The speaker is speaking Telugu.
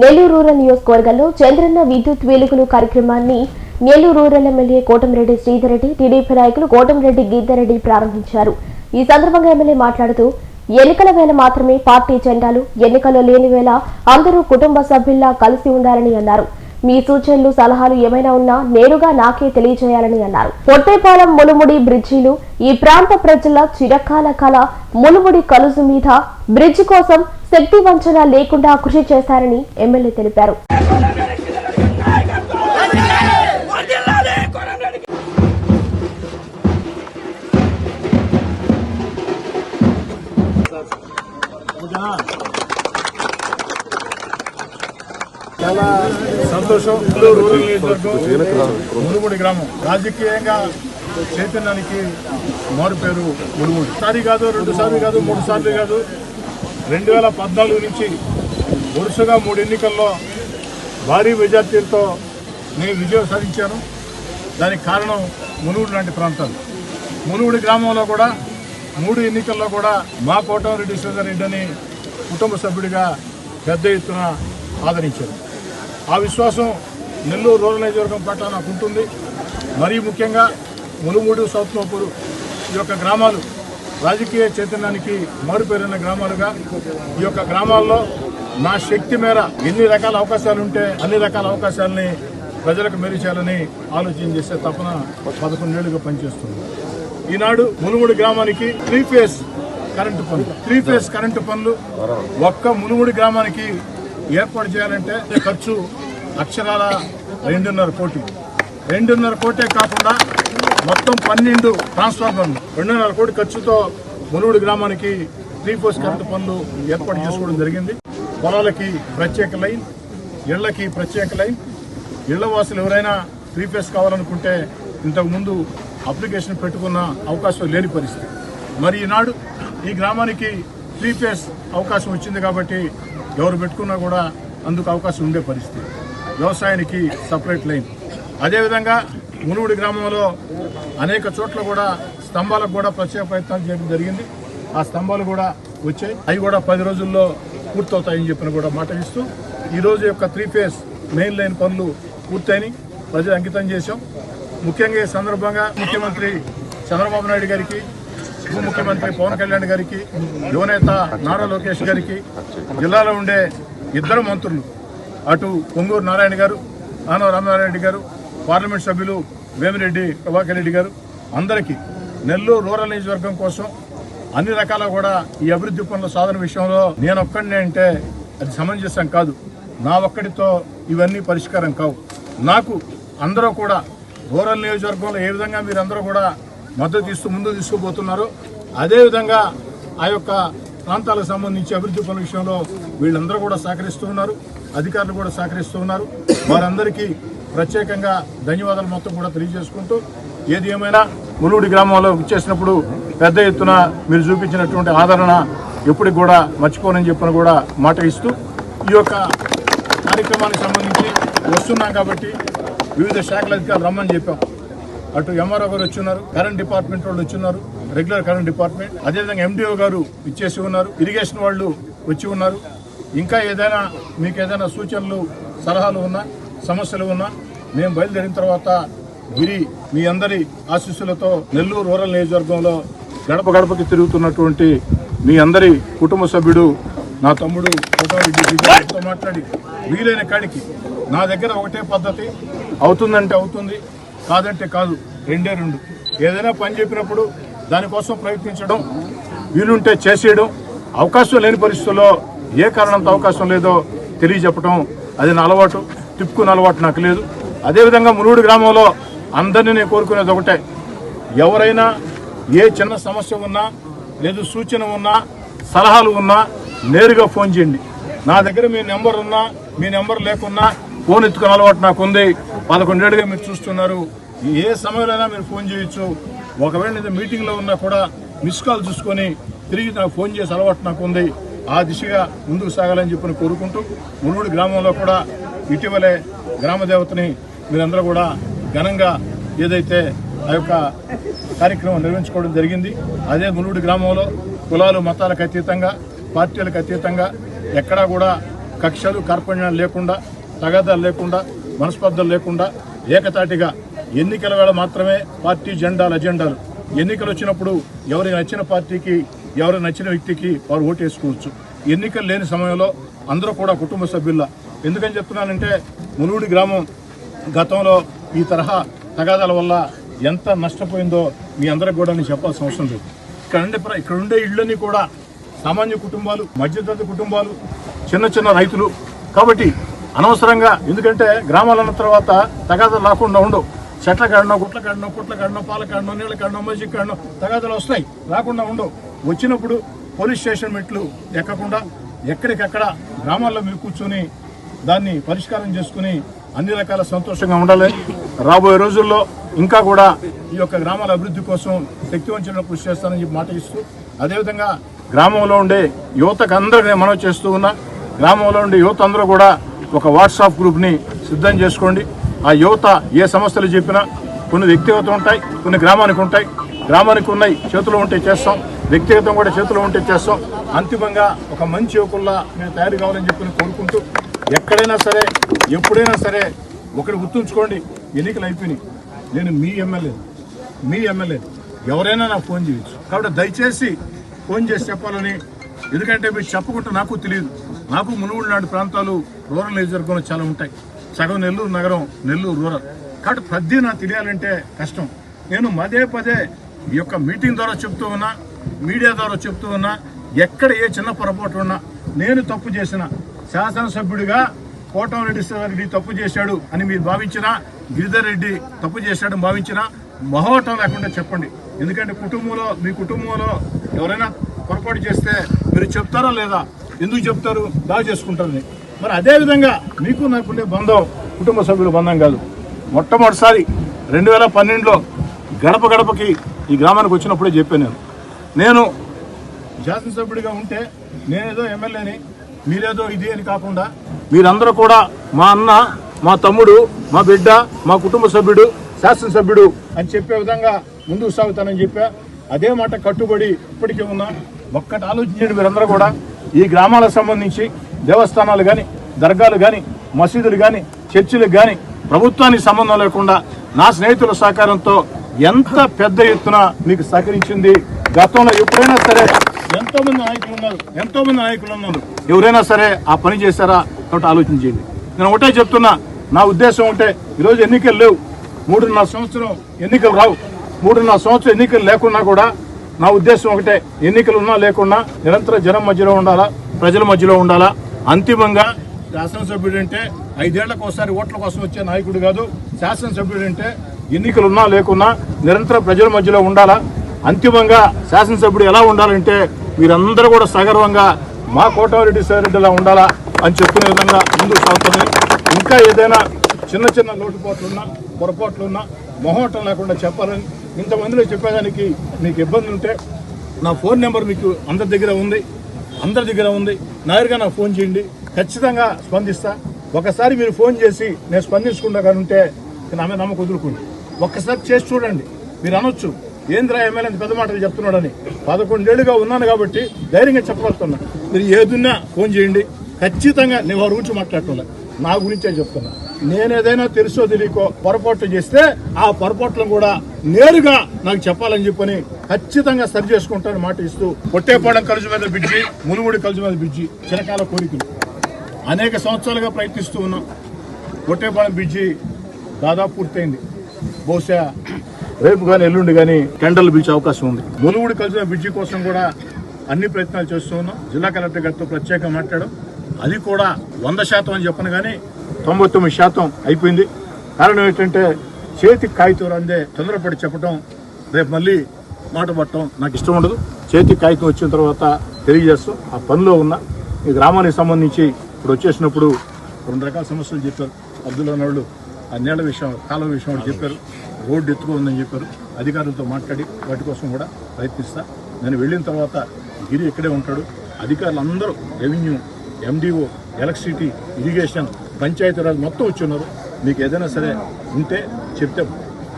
నెల్లూరు రూరల్ నియోజకవర్గంలో చంద్రన్న విద్యుత్ వెలుగులు కార్యక్రమాన్ని Nellore rural MLA Kotamreddy Sridhar Reddy TDP నాయకులు కోటమిరెడ్డి గీతారెడ్డి ప్రారంభించారు. ఈ సందర్భంగా ఎమ్మెల్యే మాట్లాడుతూ ఎన్నికల వేళ మాత్రమే పార్టీ జెండాలు ఎన్నికలు లేని వేళ అందరూ కుటుంబ సభ్యుల్లా కలిసి ఉండాలని అన్నారు. మీ సూచనలు సలహాలు ఏమైనా ఉన్నా నేరుగా నాకే తెలియజేయాలని అన్నారు. పొట్టేపాలెం ములుముడి బ్రిడ్జీలు ఈ ప్రాంత ప్రజల చిరకాల కళ ములుముడి కలుసు మీద బ్రిడ్జి కోసం శక్తి వంచన లేకుండా కృషి చేశారని ఎమ్మెల్యే తెలిపారు. చాలా సంతోషం. నెల్లూరు రూరల్ గ్రామం. రాజకీయంగా చైతన్యానికి మారు పేరు మునుగుడి సారి కాదు రెండు సార్లు కాదు మూడు సార్లు కాదు. రెండు వేల పద్నాలుగు నుంచి వరుసగా మూడు ఎన్నికల్లో భారీ మెజార్టీలతో నేను విజయం సాధించాను. దానికి కారణం మునుగుడు లాంటి ప్రాంతాలు. మునుగుడి గ్రామంలో కూడా మూడు ఎన్నికల్లో కూడా మా కోటమిరెడ్డి శ్రీధర్ రెడ్డి కుటుంబ సభ్యుడిగా పెద్ద ఎత్తున ఆదరించారు. ఆ విశ్వాసం నెల్లూరు రూరల్ నియోజకవర్గం పట్ల నాకు ఉంటుంది. మరీ ముఖ్యంగా మునుగుడు సౌత్ నోపూరు ఈ యొక్క గ్రామాలు రాజకీయ చైతన్యానికి మారుపేరిన గ్రామాలుగా ఈ యొక్క గ్రామాల్లో నా శక్తి మేర ఎన్ని రకాల అవకాశాలు ఉంటే అన్ని రకాల అవకాశాలని ప్రజలకు మెరిచేయాలని ఆలోచన చేసే తపన పదకొండేళ్ళుగా పనిచేస్తుంది ఈనాడు మునుముడి గ్రామానికి త్రీ ఫేస్ కరెంటు పనులు. త్రీ ఫేస్ కరెంటు పనులు ఒక్క మునుముడి గ్రామానికి ఏర్పాటు చేయాలంటే ఖర్చు అక్షరాల రెండున్నర కోటి. రెండున్నర కోటే కాకుండా మొత్తం పన్నెండు ట్రాన్స్ఫార్మర్లు. రెండున్నర కోటి ఖర్చుతో మునుగుడు గ్రామానికి త్రీ ఫోర్స్ కరెంటు పనులు ఏర్పాటు చేసుకోవడం జరిగింది. పొలాలకి ప్రత్యేక లైన్ ఇళ్ళకి ప్రత్యేక లైన్. ఇళ్ళ వాసులు ఎవరైనా త్రీ ఫేస్ కావాలనుకుంటే ఇంతకుముందు అప్లికేషన్ పెట్టుకున్న అవకాశం లేని పరిస్థితి. మరి ఈనాడు ఈ గ్రామానికి త్రీ ఫేస్ అవకాశం వచ్చింది కాబట్టి ఎవరు పెట్టుకున్నా కూడా అందుకు అవకాశం ఉండే పరిస్థితి. వ్యవసాయానికి సపరేట్ లైన్ అదేవిధంగా మునుగుడి గ్రామంలో అనేక చోట్ల కూడా స్తంభాలకు కూడా ప్రత్యేక ప్రయత్నాలు చేయడం జరిగింది. ఆ స్తంభాలు కూడా వచ్చాయి. అవి కూడా పది రోజుల్లో పూర్తవుతాయని చెప్పిన కూడా మాట ఇస్తూ ఈ రోజు యొక్క త్రీ ఫేస్ మెయిన్ లైన్ పనులు పూర్తయిని ప్రజలు అంకితం చేశాం. ముఖ్యంగా ఈ సందర్భంగా ముఖ్యమంత్రి చంద్రబాబు నాయుడు గారికి ఉప ముఖ్యమంత్రి పవన్ కళ్యాణ్ గారికి యువనేత నారా లోకేష్ గారికి జిల్లాలో ఉండే ఇద్దరు మంత్రులు అటు పొంగూరు నారాయణ గారు ఆనవ రామారెడ్డి గారు పార్లమెంట్ సభ్యులు వేమిరెడ్డి ప్రభాకర్ రెడ్డి గారు అందరికీ నెల్లూరు రూరల్ నియోజకవర్గం కోసం అన్ని రకాల కూడా ఈ అభివృద్ధి పనుల సాధన విషయంలో నేను ఒక్కడినే అంటే అది సమంజసం కాదు. నా ఒక్కడితో ఇవన్నీ పరిష్కారం కావు. నాకు అందరూ కూడా రూరల్ నియోజకవర్గంలో ఏ విధంగా మీరందరూ కూడా మద్దతు ఇస్తూ ముందు తీసుకుపోతున్నారో అదేవిధంగా ఆ యొక్క ప్రాంతాలకు సంబంధించి అభివృద్ధి పనుల విషయంలో వీళ్ళందరూ కూడా సహకరిస్తూ ఉన్నారు అధికారులు కూడా సహకరిస్తూ ఉన్నారు. వారందరికీ ప్రత్యేకంగా ధన్యవాదాలు మొత్తం కూడా తెలియజేసుకుంటూ ఏది ఏమైనా మునుడి గ్రామంలో ఇచ్చేసినప్పుడు పెద్ద ఎత్తున మీరు చూపించినటువంటి ఆదరణ ఎప్పటికి కూడా మర్చిపోనని చెప్పిన కూడా మాట ఇస్తూ ఈ యొక్క కార్యక్రమానికి సంబంధించి వస్తున్నాం కాబట్టి వివిధ శాఖల అధికారులు రమ్మని చెప్పాం. అటు ఎంఆర్ఓ గారు వచ్చి ఉన్నారు కరెంట్ డిపార్ట్మెంట్ వాళ్ళు వచ్చి ఉన్నారు రెగ్యులర్ కరెంట్ డిపార్ట్మెంట్. అదేవిధంగా ఎండిఓ గారు ఇచ్చేసి ఉన్నారు ఇరిగేషన్ వాళ్ళు వచ్చి ఉన్నారు. ఇంకా ఏదైనా మీకు ఏదైనా సూచనలు సలహాలు ఉన్నా సమస్యలు ఉన్నా మేము బయలుదేరిన తర్వాత గిరి మీ అందరి ఆశీస్సులతో నెల్లూరు రూరల్ నియోజకవర్గంలో గడప గడపకి తిరుగుతున్నటువంటి మీ అందరి కుటుంబ సభ్యుడు నా తమ్ముడు కోటారెడ్డి మాట్లాడి వీలైన కాడికి నా దగ్గర ఒకటే పద్ధతి అవుతుందంటే అవుతుంది కాదంటే కాదు రెండే రెండు. ఏదైనా పని చెప్పినప్పుడు దానికోసం ప్రయత్నించడం వీలుంటే చేసేయడం అవకాశం లేని పరిస్థితుల్లో ఏ కారణంతో అవకాశం లేదో తెలియజెప్పడం అది నా అలవాటు తిప్పుకున్న అలవాటు నాకు లేదు. అదేవిధంగా మునుగుడు గ్రామంలో అందరినీ నేను కోరుకునేది ఒకటే. ఎవరైనా ఏ చిన్న సమస్య ఉన్నా లేదు సూచన ఉన్నా సలహాలు ఉన్నా నేరుగా ఫోన్ చేయండి. నా దగ్గర మీ నెంబర్ ఉన్నా మీ నెంబర్ లేకున్నా ఫోన్ ఎత్తుకునే అలవాటు నాకు ఉంది పదకొండేళ్ళుగా మీరు చూస్తున్నారు. ఏ సమయంలోనైనా మీరు ఫోన్ చేయొచ్చు. ఒకవేళ నేను మీటింగ్లో ఉన్నా కూడా మిస్ కాల్ చూసుకొని తిరిగి నాకు ఫోన్ చేసే అలవాటు నాకు ఉంది ఆ దిశగా ముందుకు సాగాలని చెప్పి కోరుకుంటూ మునుగుడు గ్రామంలో కూడా ఇటీవలే గ్రామ దేవతని మీరందరూ కూడా ఘనంగా ఏదైతే ఆ యొక్క కార్యక్రమం నిర్వహించుకోవడం జరిగింది అదే మునుగుడి గ్రామంలో కులాలు మతాలకు అతీతంగా పార్టీలకు అతీతంగా ఎక్కడా కూడా కక్షలు కార్పణ్యాలు లేకుండా తగాదాలు లేకుండా మనస్పర్ధలు లేకుండా ఏకతాటిగా ఎన్నికల వేళ మాత్రమే పార్టీ జెండాలు అజెండాలు. ఎన్నికలు వచ్చినప్పుడు ఎవరికి నచ్చిన పార్టీకి ఎవరికి నచ్చిన వ్యక్తికి వారు ఓటేసుకోవచ్చు. ఎన్నికలు లేని సమయంలో అందరూ కూడా కుటుంబ సభ్యుల ఎందుకని చెప్తున్నానంటే మునుగుడి గ్రామం గతంలో ఈ తరహా తగాదాల వల్ల ఎంత నష్టపోయిందో మీ అందరికి కూడా నేను చెప్పాల్సిన అవసరం లేదు. ఇక్కడ ఉండే ప్ర- ఇక్కడ ఉండే ఇళ్ళని కూడా సామాన్య కుటుంబాలు మధ్యతరగతి కుటుంబాలు చిన్న చిన్న రైతులు. కాబట్టి అనవసరంగా ఎందుకంటే గ్రామాలన్న తర్వాత తగాదాలు రాకుండా ఉండవు. చెట్ల కాడనో గుట్ల కాడనో పుట్ల కాడనో పాల కాడనో నీళ్ళ కాడనో మజ్జిగ కాడనో తగాదాలు వస్తాయి రాకుండా ఉండవు. వచ్చినప్పుడు పోలీస్ స్టేషన్ మెట్లు ఎక్కకుండా ఎక్కడికక్కడ గ్రామాల్లో మీరు కూర్చొని దాన్ని పరిష్కారం చేసుకుని అన్ని రకాల సంతోషంగా ఉండాలి. రాబోయే రోజుల్లో ఇంకా కూడా ఈ యొక్క గ్రామాల అభివృద్ధి కోసం శక్తివంచన కృషి చేస్తానని చెప్పి మాట ఇస్తూ అదేవిధంగా గ్రామంలో ఉండే యువతకు అందరూ నేను మనవి చేస్తూ ఉన్నా గ్రామంలో ఉండే యువత అందరూ కూడా ఒక వాట్సాప్ గ్రూప్ని సిద్ధం చేసుకోండి. ఆ యువత ఏ సమస్యలు చెప్పినా కొన్ని వ్యక్తిగత ఉంటాయి కొన్ని గ్రామానికి ఉంటాయి. గ్రామానికి ఉన్నాయి చేతిలో ఉంటే చేస్తాం. వ్యక్తిగతం కూడా చేతిలో ఉంటే చేస్తాం. అంతిమంగా ఒక మంచి యువకుల్లా మేము తయారు కావాలని చెప్పి కోరుకుంటూ ఎక్కడైనా సరే ఎప్పుడైనా సరే ఒకటి గుర్తుంచుకోండి ఎన్నికలు అయిపోయినాయి. నేను మీ ఎమ్మెల్యే మీ ఎమ్మెల్యే ఎవరైనా నాకు ఫోన్ చేయొచ్చు. కాబట్టి దయచేసి ఫోన్ చేసి చెప్పాలని ఎందుకంటే మీరు చెప్పకుండా నాకు తెలియదు. నాకు మునుగుడు లాంటి ప్రాంతాలు రూరల్ నియోజకవర్గంలో చాలా ఉంటాయి. సగం నెల్లూరు నగరం నెల్లూరు రూరల్. కాబట్టి ప్రతి నాకు తెలియాలంటే కష్టం. నేను పదే పదే ఈ యొక్క మీటింగ్ ద్వారా చెప్తూ ఉన్నా మీడియా ద్వారా చెప్తూ ఉన్నా ఎక్కడ ఏ చిన్న పొరపాటు ఉన్నా నేను తప్పు చేసిన శాసనసభ్యుడిగా కోటమిరెడ్డి రెడ్డి తప్పు చేశాడు అని మీరు భావించినా గిరిధర్ రెడ్డి తప్పు చేశాడని భావించినా మొహవటం లేకుండా చెప్పండి. ఎందుకంటే కుటుంబంలో మీ కుటుంబంలో ఎవరైనా పొరపాటు చేస్తే మీరు చెప్తారా లేదా? ఎందుకు చెప్తారు? దాడి చేసుకుంటారని. మరి అదే విధంగా మీకు నాకుండే బంధం కుటుంబ సభ్యుల బంధం కాదు. మొట్టమొదటిసారి రెండు వేల పన్నెండులో గడప గడపకి ఈ గ్రామానికి వచ్చినప్పుడే చెప్పాను నేను. నేను శాసనసభ్యుడిగా ఉంటే నేనేదో ఎమ్మెల్యేని మీరేదో ఇది అని కాకుండా మీరందరూ కూడా మా అన్న మా తమ్ముడు మా బిడ్డ మా కుటుంబ సభ్యుడు శాసనసభ్యుడు అని చెప్పే విధంగా ముందుకు సాగుతానని చెప్పా. అదే మాట కట్టుబడి ఇప్పటికీ ఉన్నా ఒక్కటి ఆలోచించండి మీరందరూ కూడా. ఈ గ్రామాలకు సంబంధించి దేవస్థానాలు కానీ దర్గాలు కానీ మసీదులు కానీ చర్చిలకు కానీ ప్రభుత్వానికి సంబంధం లేకుండా నా స్నేహితుల సహకారంతో ఎంత పెద్ద ఎత్తున మీకు సహకరించింది. గతంలో ఎప్పుడైనా సరే ఎంతో మంది నాయకులు ఉన్నారు. ఎంతో మంది నాయకులు ఉన్నారు. ఎవరైనా సరే ఆ పని చేశారా కాబట్టి ఆలోచించండి నేను ఒకటే చెప్తున్నా నా ఉద్దేశం ఉంటే ఈరోజు ఎన్నికలు లేవు. మూడున్నర సంవత్సరం ఎన్నికలు రావు. మూడున్నర సంవత్సరం ఎన్నికలు లేకున్నా కూడా నా ఉద్దేశం ఒకటే ఎన్నికలు ఉన్నా లేకున్నా నిరంతరం జనం మధ్యలో ఉండాలా ప్రజల మధ్యలో ఉండాలా? అంతిమంగా శాసనసభ్యుడు అంటే ఐదేళ్ళకు ఒకసారి ఓట్ల కోసం వచ్చే నాయకుడు కాదు. శాసనసభ్యుడు అంటే ఎన్నికలు ఉన్నా లేకున్నా నిరంతరం ప్రజల మధ్యలో ఉండాలా? అంతిమంగా శాసనసభ్యుడు ఎలా ఉండాలంటే మీరందరూ కూడా సగర్వంగా మా కోటారెడ్డి సారెడ్డిలా ఉండాలా అని చెప్పుకునే విధంగా ముందుకు సాగుతుంది. ఇంకా ఏదైనా చిన్న చిన్న లోటుపాట్లున్నా పొరపాట్లున్నా మొహోటం లేకుండా చెప్పాలని ఇంతమందిలో చెప్పేదానికి మీకు ఇబ్బంది ఉంటే నా ఫోన్ నెంబర్ మీకు అందరి దగ్గర ఉంది. అందరి దగ్గర ఉంది. నేరుగా నాకు ఫోన్ చేయండి. ఖచ్చితంగా స్పందిస్తా. ఒకసారి మీరు ఫోన్ చేసి నేను స్పందించకుండా కానీ ఉంటే నా మీద నమ్మకం వదులుకోండి. ఒక్కసారి చేసి చూడండి. మీరు అనొచ్చు. ఏంద్రా ఎమ్మెల్యే పెద్ద మాటలు చెప్తున్నాడని? పదకొండేళ్ళుగా ఉన్నాను కాబట్టి ధైర్యంగా చెప్పగలుగుతున్నా. మీరు ఏదున్నా ఫోన్ చేయండి. ఖచ్చితంగా నేను వారి గురించి మాట్లాడుతున్నా. నా గురించే చెప్తున్నా. నేనేదైనా తెలుసో తెలియకో పొరపాట్లు చేస్తే ఆ పొరపాట్లను కూడా నేరుగా నాకు చెప్పాలని చెప్పని ఖచ్చితంగా సరి చేసుకుంటాను మాట ఇస్తూ పొట్టేపాలెం కలుజు మీద బిడ్జి మునుగుడి కలుజు మీద బిడ్జి చిరకాల కోరికలు. అనేక సంవత్సరాలుగా ప్రయత్నిస్తూ ఉన్నాం. పొట్టేపాలెం బ్రిడ్జి దాదాపు పూర్తయింది. బహుశా రేపు కానీ ఎల్లుండి కానీ టెండర్లు పిలిచే అవకాశం ఉంది. మునుగుడు కలిసిన బ్రిడ్జి కోసం కూడా అన్ని ప్రయత్నాలు చేస్తూ ఉన్నాం. జిల్లా కలెక్టర్ గారితో ప్రత్యేకంగా మాట్లాడడం అది కూడా వంద శాతం అని చెప్పను కానీ తొంభై తొమ్మిది శాతం అయిపోయింది. కారణం ఏంటంటే చేతికి కాగితం అందే తొందరపడి చెప్పడం రేపు మళ్ళీ మాట పట్టడం నాకు ఇష్టం ఉండదు. చేతికి కాగితం వచ్చిన తర్వాత తెలియజేస్తాం. ఆ పనిలో ఉన్న ఈ గ్రామానికి సంబంధించి ఇప్పుడు వచ్చేసినప్పుడు రెండు రకాల సమస్యలు చెప్పారు. అబ్దుల్ అన్నవాళ్ళు ఆ నీళ్ళ విషయం కాలువ విషయం చెప్పారు. రోడ్డు ఎత్తుగా ఉందని చెప్పారు. అధికారులతో మాట్లాడి వాటి కోసం కూడా ప్రయత్నిస్తా. నేను వెళ్ళిన తర్వాత గిరి ఇక్కడే ఉంటాడు. అధికారులందరూ revenue MDO electricity irrigation Panchayati Raj మొత్తం వచ్చి ఉన్నారు. మీకు ఏదైనా సరే ఉంటే చెప్తే